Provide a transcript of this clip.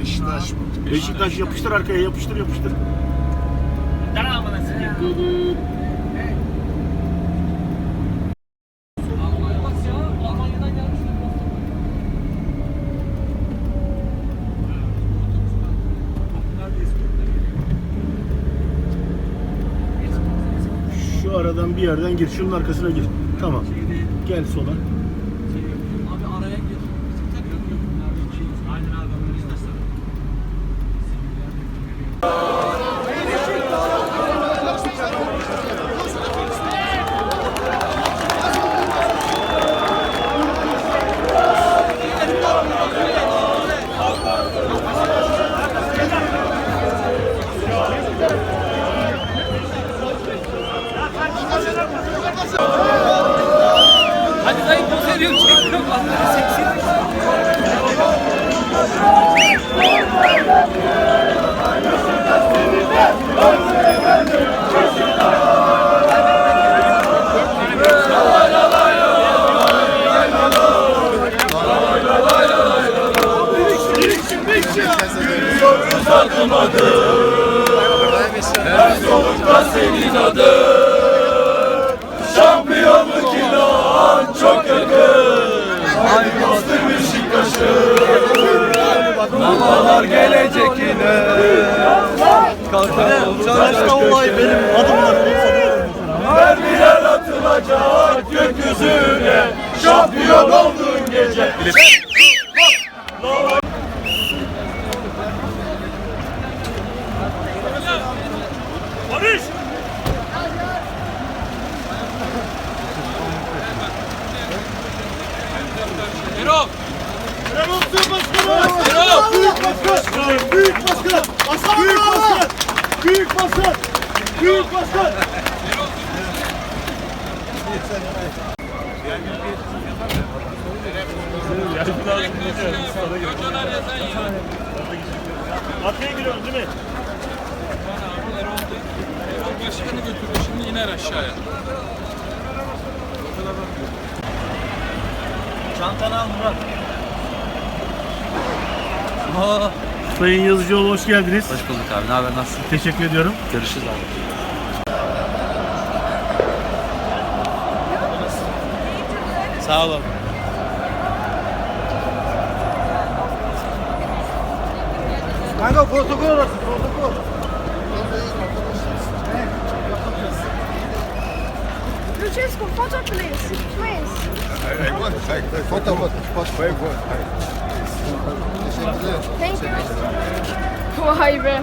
Beşiktaş mı? Beşiktaş yapıştır arkaya yapıştır yapıştır. Şu aradan bir yerden gir. Şunun arkasına gir. Tamam. Gel sola. Abi araya gir. Aynen abi onu istersen. Hadi dayı poz ediyorum çekiyorum. Seksi. Çalışma olay benim adımlar olsa Mermiler atılacak gökyüzüne Şampiyon oldun gece Erol. Erol Başkanım! Büyük başkan! Büyük başkan! Aslan Büyük başkan! Büyük başkan! Büyük başkan! Arkaya giriyorsun değil mi? Erol Başkanı götürüyor şimdi iner aşağıya. Çantanı al Murat. Sayın Yazıcıoğlu hoş geldiniz. Hoş bulduk abi. Ne haber? Nasılsın? Teşekkür ediyorum. Görüşürüz abi. Sağ olun. Kanka protokol orası protokol. Francesco, photo please. Please. Foto foto. Foto. Teşekkürler. Thank you. Vay be.